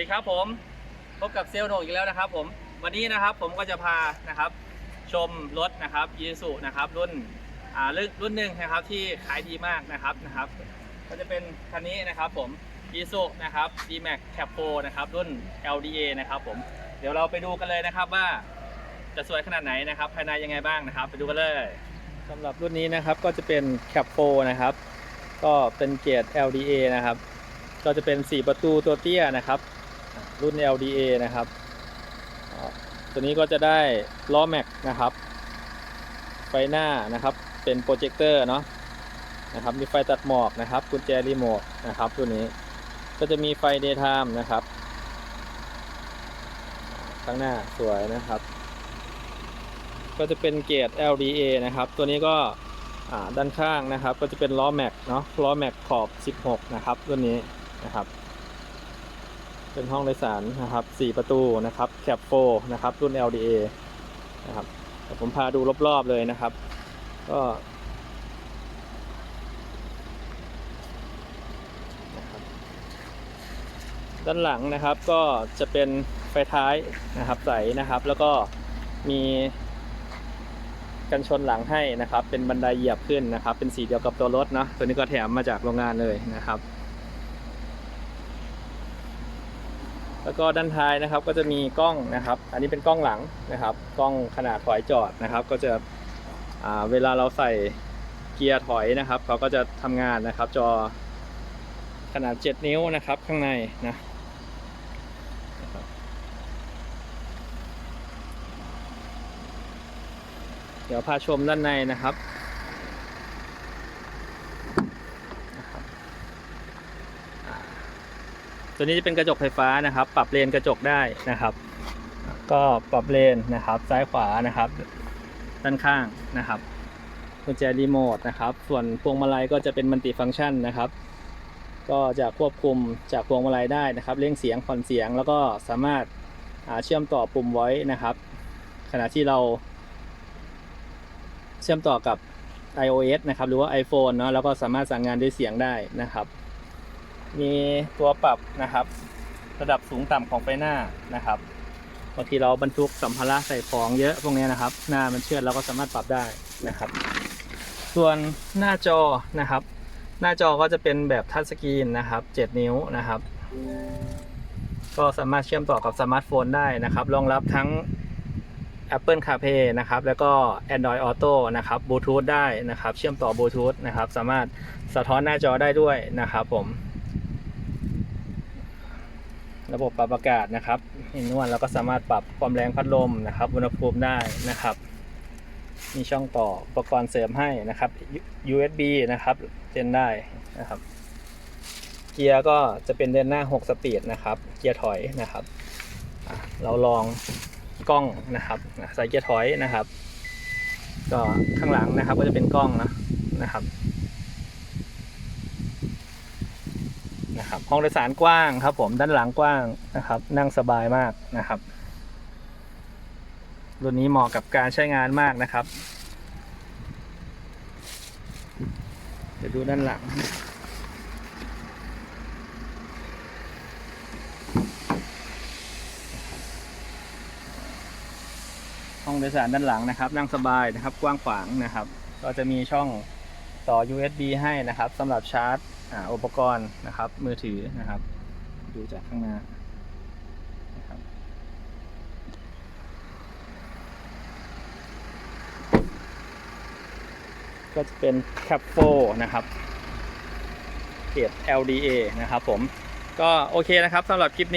ดีครับผมพบกับเซลโหนงอีกแล้วนะครับผมวันนี้นะครับผมก็จะพานะครับชมรถนะครับยีสุนะครับรุ่นอ่ารุ่นรุ่นหนึ่งนะครับที่ขายดีมากนะครับนะครับ ก็จะเป็นคันนี้นะครับผมยีสุนะครับ D-Max Cap 4นะครับรุ่น LDA นะครับผมเดี๋ยวเราไปดูกันเลยนะครับว่าจะสวยขนาดไหนนะครับ ภายในยังไงบ้างนะครับ ไปดูกันเลยสำหรับรุ่นนี้นะครับก็จะเป็น Cap 4นะครับ ก็เป็นเกียร์ LDA นะครับก็จะเป็น 4 ประตูตัวเตี้ยนะครับ รุ่น LDA นะครับ ตัวนี้ก็จะได้ล้อแม็กนะครับ ไฟหน้านะครับ เป็นโปรเจคเตอร์เนาะนะครับ มีไฟตัดหมอกนะครับ กุญแจรีโมทนะครับ ตัวนี้ ก็จะมีไฟ daytime นะครับ ข้างหน้าสวยนะครับ ก็จะเป็นเกียร์ LDA นะครับ ตัวนี้ก็ด้านข้างนะครับ ก็จะเป็นล้อแม็กเนาะ ล้อแม็กขอบ 16 นะครับ รุ่นนี้นะครับ เป็นห้องโดยสารนะครับ 4 ประตูนะครับแคปโฟนะครับ รุ่น LDA นะครับผมพาดูรอบๆเลยนะครับ ก็ด้านหลังนะครับก็จะเป็นไฟท้ายนะครับใสนะครับ แล้วก็มีกันชนหลังให้นะครับ เป็นบันไดเหยียบขึ้นนะครับ เป็นสีเดียวกับตัวรถเนาะตัวนี้ก็แถมมาจากโรงงานเลยนะครับ แล้วก็ด้านท้ายนะครับก็จะมีกล้องนะครับ อันนี้เป็นกล้องหลังนะครับ กล้องขนาดถอยจอดนะครับ ก็จะเวลาเราใส่เกียร์ถอยนะครับเขาก็จะทำงานนะครับ จอขนาด 7 นิ้วนะครับข้างในนะเดี๋ยวพาชมด้านในนะครับ ตัวนี้จะเป็นกระจกไฟฟ้านะครับ ปรับเลนกระจกได้นะครับ ก็ปรับเลนนะครับ ซ้ายขวานะครับ ด้านข้างนะครับกุญแจรีโมทนะครับ ส่วนพวงมาลัยก็จะเป็นมัลติฟังก์ชันนะครับ ก็จะควบคุมจากพวงมาลัยได้นะครับเร่งเสียงผ่อนเสียง แล้วก็สามารถาเชื่อมต่อปุ่มไว้นะครับ ขณะที่เรา เชื่อมต่อกับ iOS นะครับ หรือว่า iPhone เนาะแล้วก็สามารถสั่งงานด้วยเสียงได้นะครับ มีตัวปรับนะครับ ระดับสูงต่ำของไฟหน้านะครับบางทีเราบรรทุกสัมภาระใส่ของเยอะพวกนี้นะครับ หน้ามันเชื่อเราก็สามารถปรับได้นะครับ ส่วนหน้าจอนะครับ หน้าจอก็จะเป็นแบบทัชสกรีนนะครับ 7 นิ้วนะครับ ก็สามารถเชื่อมต่อกับสมาร์ทโฟนได้นะครับ รองรับทั้ง Apple CarPlay นะครับ แล้วก็ Android Auto นะครับ Bluetooth ได้นะครับ เชื่อมต่อบลูทูธนะครับ สามารถสะท้อนหน้าจอได้ด้วยนะครับผม ระบบปรับอากาศนะครับอินนวลเราก็สามารถปรับความแรงพัดลมนะครับอุณหภูมิได้นะครับ มีช่องต่ออุปกรณ์เสริมให้นะครับ USB นะครับเล่นได้นะครับ เกียร์ก็จะเป็นเดินหน้า 6 สปีดนะครับ เกียร์ถอยนะครับ เราลองกล้องนะครับใส่เกียร์ถอยนะครับ ก็ข้างหลังนะครับก็จะเป็นกล้องนะนะครับ นะครับห้องโดยสารกว้างครับ ผมด้านหลังกว้างนะครับ นั่งสบายมากนะครับรุ่นนี้เหมาะกับการใช้งานมากนะครับเดี๋ยวดูด้านหลังห้องโดยสารด้านหลังนะครับ นั่งสบายนะครับ กว้างขวางนะครับ ก็จะมีช่องต่อ USB ให้นะครับสำหรับชาร์จ อ่าอุปกรณ์นะครับ มือถือนะครับ ดูจากข้างหน้านะครับก็จะเป็นแคปโฟนะครับเกรด LDA นะครับผม ก็โอเคนะครับสำหรับคลิปนี้